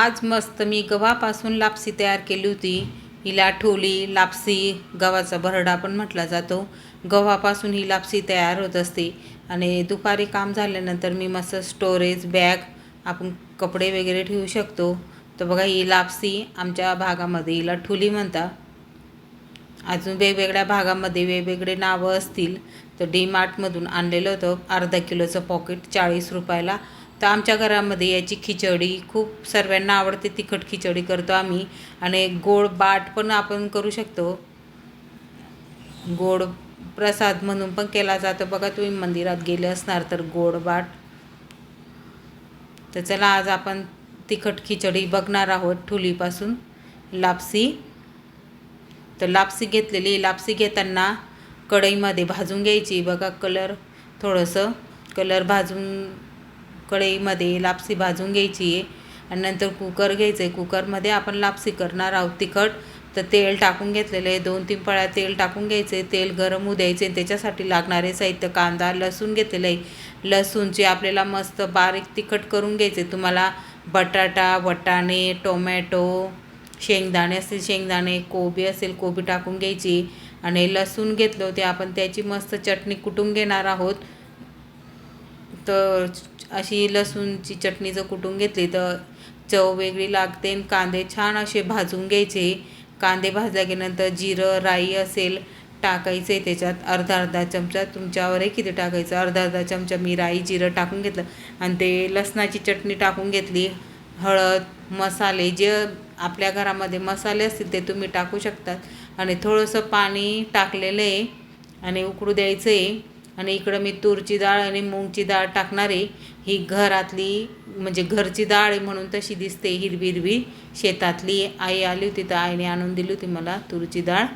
आज मस्त मी गव्हापासून लापसी तयार केली होती. हिला ठोली लापसी गव्हाचा भरडा पण म्हटला जातो. गव्हापासून ही लापसी तयार होत असते. आणि दुपारी काम झाल्यानंतर मी मस्त स्टोरेज बॅग आपण कपडे वगैरे ठेवू शकतो. तर बघा ही लापसी आमच्या भागामध्ये हिला ठुली म्हणतात अजून वेगवेगळ्या भागामध्ये वेगवेगळे नावं असतील. तर डी मार्टमधून आणलेलं होतं. अर्धा किलोचं पॉकेट चाळीस रुपयाला. तर आमच्या घरामध्ये याची खिचडी खूप सर्वांना आवडते तिखट खिचडी करतो आम्ही. आणि गोड बाट पण आपण करू शकतो. गोड प्रसाद म्हणून पण केला जातो. बघा तुम्ही मंदिरात गेले असणार तर गोड बाट. तर चला आज आपण तिखट खिचडी बघणार आहोत ठुलीपासून. लापसी. तर लापसी घेतलेली. लापसी घेताना कढईमध्ये भाजून घ्यायची. बघा कलर थोडंसं. कलर भाजून कढईमध्ये लापसी भाजून घ्यायची आहे. आणि नंतर कुकर घ्यायचं आहे कुकरमध्ये आपण लापसी करणार आहोत तिखट. तर तेल टाकून घेतलेलं आहे. दोन तीन पळ्या तेल टाकून घ्यायचे तेल गरम होऊ द्यायचे त्याच्यासाठी लागणारे साहित्य कांदा लसूण घेतलेलं आहे. लसूणचे आपल्याला मस्त बारीक तिखट करून घ्यायचे तुम्हाला बटाटा वटाणे टोमॅटो शेंगदाणे असतील शेंगदाणे कोबी असेल कोबी टाकून घ्यायची. आणि लसूण घेतलं होते आपण. त्याची मस्त चटणी कुटून घेणार आहोत. तर अशी लसूणची चटणी जर कुटून घेतली तर चव वेगळी लागते आणि कांदे छान असे भाजून घ्यायचे. कांदे भाजल्या गेल्यानंतर जिरं राई असेल टाकायचे त्याच्यात अर्धा अर्धा चमचा. तुमच्यावरही किती टाकायचं? अर्धा अर्धा चमचा. मी राई जिरं टाकून घेतलं आणि ते लसणाची चटणी टाकून घेतली. हळद मसाले जे आपल्या घरामध्ये मसाले असतील ते तुम्ही टाकू शकतात. आणि थोडंसं पाणी टाकलेलं आहे आणि उकडू द्यायचं आहे. आणि इकडं मी तूरची डाळ आणि मूगची डाळ टाकणार आहे ही घरातली म्हणजे घरची डाळ आहे म्हणून तशी दिसते हिरवी हिरवी शेतातली आई आली होती तर आईने आणून दिली होती मला तूरची डाळ.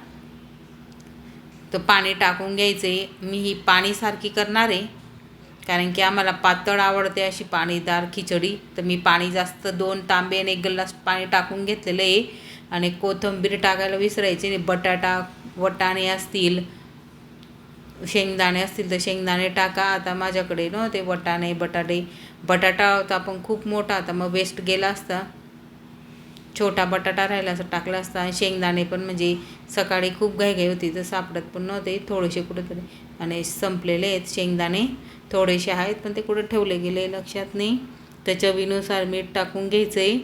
तर पाणी टाकून घ्यायचे. मी ही पाणीसारखी करणार आहे कारण की आम्हाला पातळ आवडते अशी पाणीदार खिचडी. तर मी पाणी जास्त दोन तांबे आणि एक ग्लास पाणी टाकून घेतलेलं आहे. आणि कोथिंबीर टाकायला विसरायची आणि बटाटा वटाणे असतील शेंगदाणे असतील तर शेंगदाणे टाका. आता माझ्याकडे न ते वटाणे बटाटे बटाटा होता पण खूप मोठा आता मग वेस्ट गेला असता. छोटा बटाटा राहिला असं टाकला असता. आणि शेंगदाणे पण म्हणजे सकाळी खूप घाई होती. तर सापडत पण नव्हते. थोडेसे कुठेतरी. आणि संपलेले आहेत शेंगदाणे. थोडेसे आहेत पण ते कुठे ठेवले गेले लक्षात नाही. तर चवीनुसार मीठ टाकून घ्यायचं आहे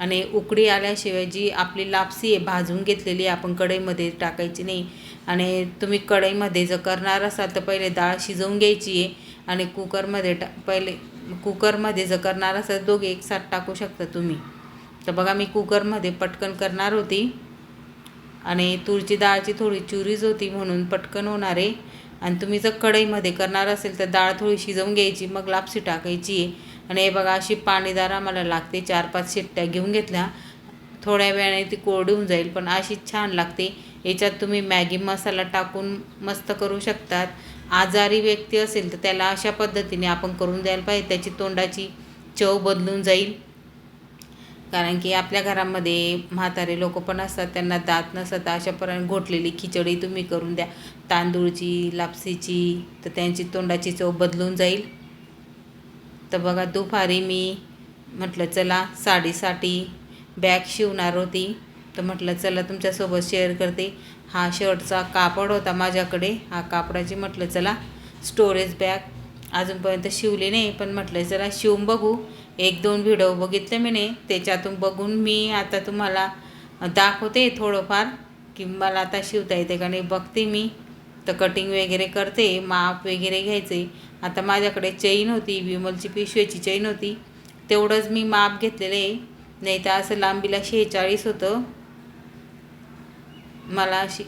आणि उकडी आल्याशिवाय जी आपली लापसी आहे भाजून घेतलेली आपण कढईमध्ये टाकायची नाही. आणि तुम्ही कढईमध्ये जर करणार असाल तर पहिले डाळ शिजवून घ्यायची आहे आणि कुकरमध्ये टा पहिले कुकरमध्ये जर करणार असाल दोघे एकसाथ टाकू शकता तुम्ही. तर बघा मी कुकरमध्ये पटकन करणार होती आणि तुरची डाळची थोडी चुरीच होती म्हणून पटकन होणार आहे. आणि तुम्ही जर कढईमध्ये करणार असेल तर डाळ थोडी शिजवून घ्यायची मग लापसी टाकायची आहे. आणि हे बघा अशी पाणीदार आम्हाला लागते चार पाच शिट्ट्या घेऊन घेतल्या. थोड्या वेळाने ती कोरडी होऊन जाईल पण अशी छान लागते. याच्यात तुम्ही मॅगी मसाला टाकून मस्त करू शकतात. आजारी व्यक्ती असेल तर त्याला अशा पद्धतीने आपण करून द्यायला पाहिजे. त्याची तोंडाची चव बदलून जाईल. कारण की आपल्या घरामध्ये म्हातारे लोक पण असतात. त्यांना दात नसतात. अशापर्यंत घोटलेली खिचडी तुम्ही करून द्या. तांदूळची लापसीची तर त्यांची तोंडाची चव बदलून जाईल. तर बघा दुपारी मी म्हटलं चला साडीसाठी बॅग शिवणार होती. तर म्हटलं चला तुमच्यासोबत शेअर करते. हा शर्टचा कापड होता माझ्याकडे. हा कापडाची म्हटलं चला स्टोरेज बॅग अजूनपर्यंत शिवली नाही पण म्हटलं चला शिवून बघू. एक दोन व्हिडिओ बघितले मी नाही त्याच्यातून बघून मी आता तुम्हाला दाखवते थोडंफार की मला आता शिवता येते का नाही बघते मी. तर कटिंग वगैरे करते माप वगैरे घ्यायचे. आता माझ्याकडे चैन होती विमलची पिशवीची चैन होती. तेवढंच मी माप घेतलेलं. आहे नाही तर असं लांबीला शेहेचाळीस होतं. मला अशी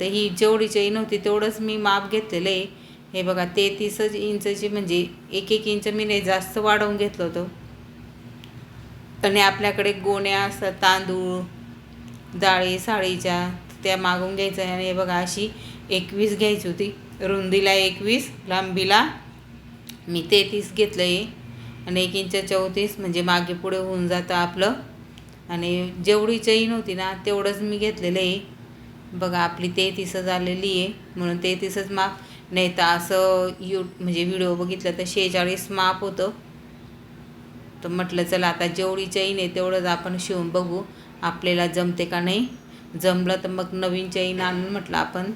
तर ही जेवढी चैन होती तेवढंच मी माप घेतलेलं आहे. हे बघा तेहतीसच इंचची म्हणजे एक एक इंच मी नाही जास्त वाढवून घेतलं होतं. आणि आपल्याकडे गोण्या असतात तांदूळ डाळी साळीच्या त्या मागून घ्यायच्या आणि हे बघा अशी एकवीस घ्यायची होती. रुंदीला एकवीस लांबीला मी तेहतीस घेतलं आहे आणि एक इंच चौतीस म्हणजे मागे पुढे होऊन जातं आपलं आणि जेवढी चैन होती ना तेवढंच मी घेतलेलं आहे. बघा आपली तेहतीसच आलेली आहे. म्हणून तेहतीसच माप. नाही तर असं यू म्हणजे व्हिडिओ बघितलं तर शेहेचाळीस माप होतं. तर म्हटलं चला आता जेवढी चैन आहे तेवढंच आपण शिवून बघू. आपल्याला जमते का नाही? जमलं तर मग नवीन चैन आणून म्हटलं आपण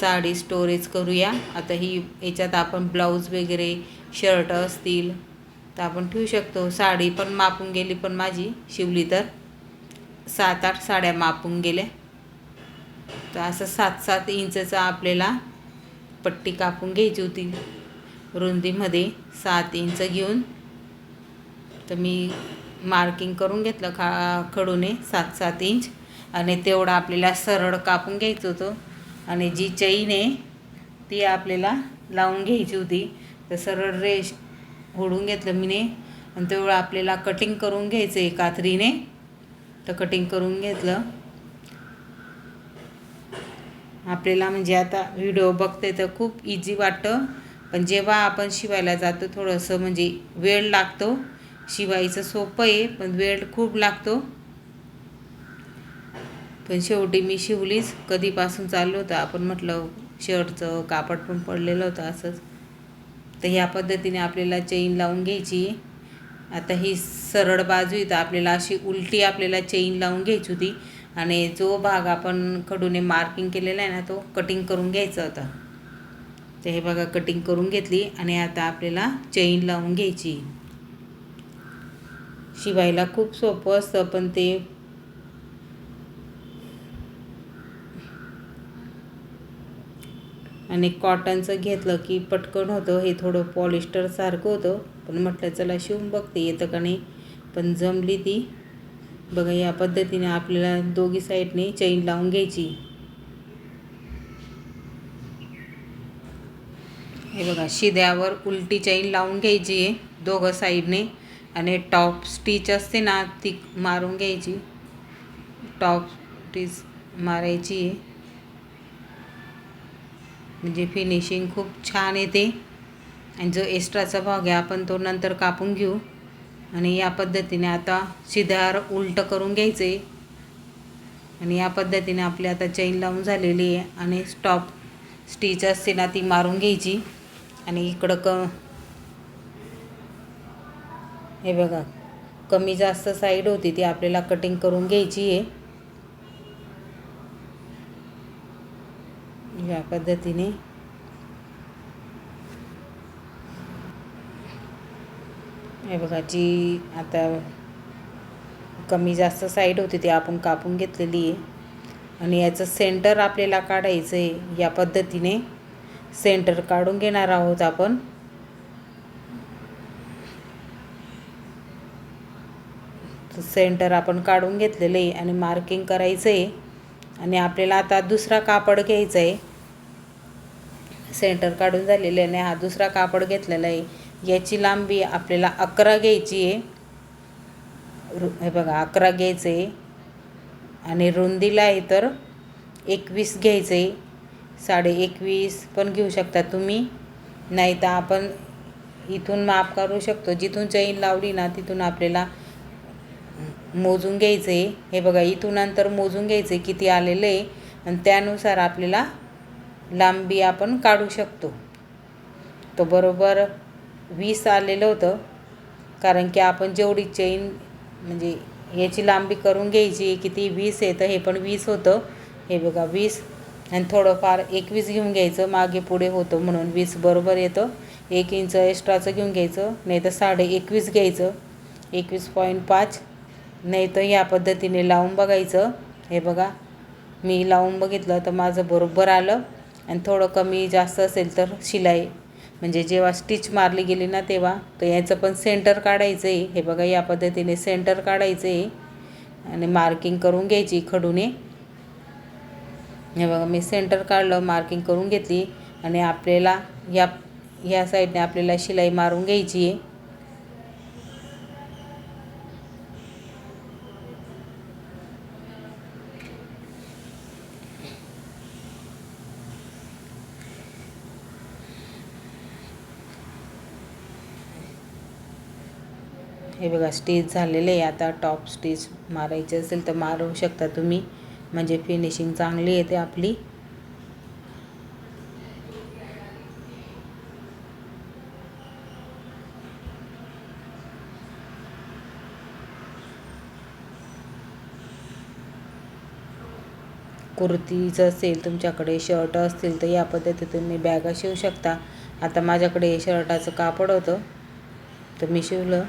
साडी स्टोरेज करूया. आता ही याच्यात आपण ब्लाऊज वगैरे शर्ट असतील तर आपण ठेवू शकतो. साडी पण मापून गेली पण माझी शिवली तर. सात आठ साड्या मापून गेल्या. तर असं सात सात इंचचा आपल्याला पट्टी कापून घ्यायची होती. रुंदीमध्ये सात इंच घेऊन. तर मी मार्किंग करून घेतलं खा खडूने सात सात इंच. आणि तेवढं आपल्याला सरळ कापून घ्यायचं होतं. आणि जी चैन आहे ती आपल्याला लावून घ्यायची होती. तर सरळ रेश ओढून घेतलं मीने. आणि तेवढं आपल्याला कटिंग करून घ्यायचं आहे कात्रीने. तर कटिंग करून घेतलं. आपल्याला म्हणजे आता व्हिडिओ बघते तर खूप इझी वाटतं. पण जेव्हा आपण शिवायला जातो थोडंसं म्हणजे वेळ लागतो. शिवायचं सोपं आहे पण वेळ खूप लागतो. पण शेवटी मी शिवलीच. कधीपासून चाललो होतं आपण म्हटलं शर्टचं कापड पण पडलेलं होतं असंच. तर ह्या पद्धतीने आपल्याला चेन लावून घ्यायची. आता ही सरळ बाजू इथं आपल्याला अशी उलटी आपल्याला चेन लावून घ्यायची होती. आणि जो भाग आपण खडूने मार्किंग केलेला आहे ना तो कटिंग करून घ्यायचा होता. तर हे बघा कटिंग करून घेतली आणि आता आपल्याला चेन लावून घ्यायची. शिवायला खूप सोपं असतं पण ते आणि कॉटनचं घेतलं की पटकन होतं. हे थोडं पॉलिस्टरसारखं होतं. पण म्हटलं चला शिवून बघते. येतं का नाही? पण जमली ती. बघा या पद्धतीने आपल्याला दोघी साईडने चैन लावून घ्यायची. हे बघा शिद्यावर उलटी चैन लावून घ्यायची आहे दोघं साईडने. आणि टॉप स्टिच असते ना ती मारून घ्यायची. टॉप स्टिच मारायची आहे. म्हणजे फिनिशिंग खूप छान येते. आणि जो एक्स्ट्राचा भाग आहे आपण तो नंतर कापून घेऊ. आणि या पद्धतीने आता शिद्यावर उलटं करून घ्यायचं. आहे आणि या पद्धतीने आपली आता चैन लावून झालेली आहे आणि स्टॉप स्टिच असते ना ती मारून घ्यायची. आणि इकडं क हे बघा कमी जास्त साईड होती ती आपल्याला कटिंग करून घ्यायची आहे. या पद्धतीने. हे बघा जी आता कमी जास्त साईड होती ती आपण कापून घेतलेली आहे. आणि याचं सेंटर आपल्याला काढायचं आहे या पद्धतीने सेंटर काढून घेणार आहोत आपण. सेंटर आपण काढून घेतलेलं आहे आणि मार्किंग करायचं आहे आणि आपल्याला आता दुसरा कापड घ्यायचा आहे सेंटर काढून झालेलं आहे आणि हा दुसरा कापड घेतलेला आहे. याची लांबी आपल्याला अकरा घ्यायची आहे. हे बघा अकरा घ्यायचं आहे आणि रुंदीला आहे तर एकवीस घ्यायचं आहे साडे एकवीस पण घेऊ शकता तुम्ही. नाही तर आपण इथून माप करू शकतो. जिथून चैन लावली ना तिथून आपल्याला मोजून घ्यायचे. हे बघा इथून नंतर मोजून घ्यायचे किती आलेलं आहे. आणि त्यानुसार आपल्याला लांबी आपण काढू शकतो. तो बरोबर वीस आलेलं होतं. कारण की आपण जेवढी चैन म्हणजे याची लांबी करून घ्यायची किती वीस येतं हे पण वीस होतं. हे बघा वीस. आणि थोडंफार एकवीस घेऊन घ्यायचं मागे पुढे होतं म्हणून वीस बरोबर येतं. एक इंच एक्स्ट्राचं घेऊन घ्यायचं नाही तर साडे एकवीस घ्यायचं. एकवीस पॉईंट पाच. नाही तर या पद्धतीने लावून बघायचं. हे बघा मी लावून बघितलं तर माझं बरोबर आलं. आणि थोडं कमी जास्त असेल तर शिलाई. म्हणजे जेव्हा स्टिच मारली गेली ना तेव्हा तर याचं पण सेंटर काढायचं आहे हे बघा या पद्धतीने सेंटर काढायचं आहे आणि मार्किंग करून घ्यायची खडूने. हे बघा मी सेंटर काढलं मार्किंग करून घेतली. आणि आपल्याला या या साईडने आपल्याला शिलाई मारून घ्यायची आहे. हे बघा स्टिच झालेलं आहे. आता टॉप स्टिच मारायची असेल तर मारू शकता तुम्ही. म्हणजे फिनिशिंग चांगली येते आपली. कुर्तीचं असेल तुमच्याकडे शर्ट असतील तर या पद्धतीत तुम्ही बॅगा शिवू शकता. आता माझ्याकडे शर्टाचं कापड होतं. तर मी शिवलं.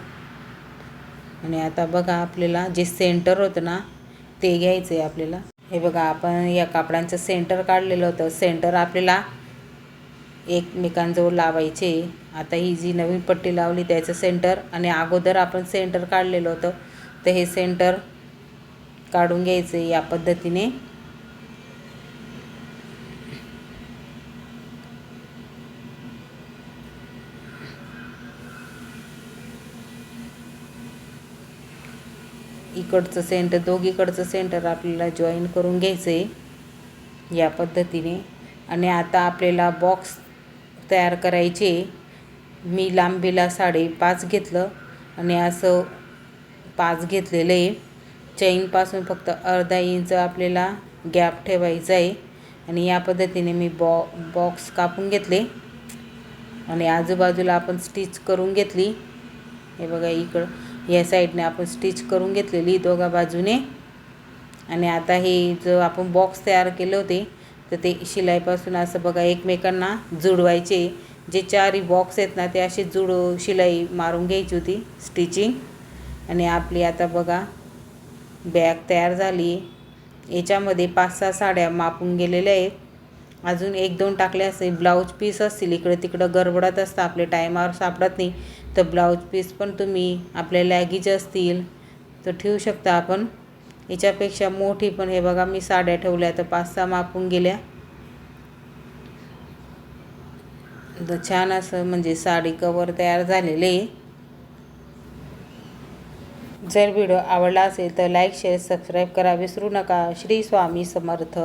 आणि आता बघा आपल्याला जे सेंटर होतं ना ते घ्यायचं आहे आपल्याला. हे बघा आपण या कापडांचं सेंटर काढलेलं होतं. सेंटर आपल्याला एकमेकांजवळ लावायचे. आता ही जी नवीन पट्टी लावली त्याचं सेंटर आणि अगोदर आपण सेंटर काढलेलं होतं. तर हे सेंटर काढून घ्यायचं या पद्धतीने. इकडचं सेंटर दोघीकडचं सेंटर आपल्याला जॉईन करून घ्यायचं आहे या पद्धतीने. आणि आता आपल्याला बॉक्स तयार करायचे. मी लांबीला साडेपाच घेतलं. आणि असं पाच घेतलेलं. आहे चैनपासून फक्त अर्धा इंच आपल्याला गॅप ठेवायचा आहे. आणि या पद्धतीने मी बॉ बॉक्स कापून घेतले. आणि आजूबाजूला आपण स्टिच करून घेतली. हे बघा इकडं. या साईडने आपण स्टिच करून घेतलेली दोघा बाजूने. आणि आता हे जो आपण बॉक्स तयार केले होते तर ते शिलाईपासून असं बघा एकमेकांना जुडवायचे. जे चारही बॉक्स आहेत ना ते असे जुड शिलाई मारून घ्यायची होती स्टिचिंग. आणि आपली आता बघा बॅग तयार झाली. याच्यामध्ये पाच सहा साड्या मापून गेलेल्या आहेत. अजून एक दोन टाकले असतील ब्लाऊज पीस असतील इकडे तिकडं गडबडत असतं आपले टायमावर सापडत नाही. तर ब्लाऊज पीस पण तुम्ही आपल्या लॅगीज असतील. तर ठेवू शकता आपण. याच्यापेक्षा मोठी पण हे बघा मी साड्या ठेवल्या तर पाच सहा मापून गेल्या. तर छान असं म्हणजे साडी कवर तयार झालेले जर व्हिडिओ आवडला असेल तर लाईक शेअर सबस्क्राईब करा विसरू नका. श्री स्वामी समर्थ.